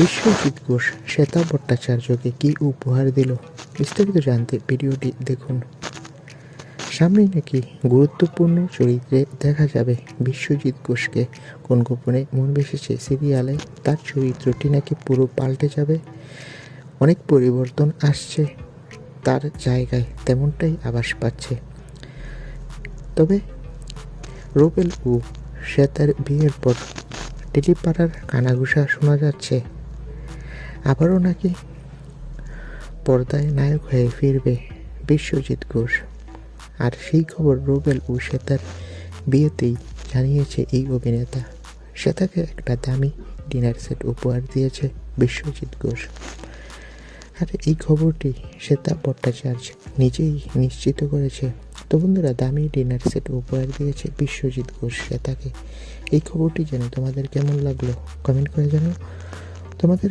বিশ্বজিৎ ঘোষ, শ্বেতা ভট্টাচার্যকে কি উপহার দিল? বিস্তারিত জানতে ভিডিওটি দেখুন। সামনেই নাকি গুরুত্বপূর্ণ চরিত্রে দেখা যাবে বিশ্বজিৎ ঘোষকে। কোন গোপনে মন বেসেছে সিরিয়ালে? তার চরিত্রটি নাকি পুরো পাল্টে যাবে? অনেক পরিবর্তন আসছে। তার জায়গায় তেমনটাই আভাস পাচ্ছে। তবে রোবেল ও শ্বেতার বিয়ের পর টেলিপাড়ার কানাঘুষা শোনা যাচ্ছে। আবারও নাকি? পর্দায় নায়ক হয়ে ফিরবে বিশ্বজিৎ ঘোষ। আর সেই খবর রুবেল ও শ্বেতার বিয়েতেই জানিয়েছে এই অভিনেতা। শ্বেতাকে একটা দামি ডিনার সেট উপহার দিয়েছে বিশ্বজিৎ ঘোষ। আর এই খবরটি শ্বেতা ভট্টাচার্য নিজেই নিশ্চিত করেছে। তো বন্ধুরা, দামি ডিনার সেট উপহার দিয়েছে বিশ্বজিৎ ঘোষ শ্বেতাকে। এই খবরটি জেনে তোমাদের কেমন লাগল? কমেন্ট করে জানাও। তোমাদের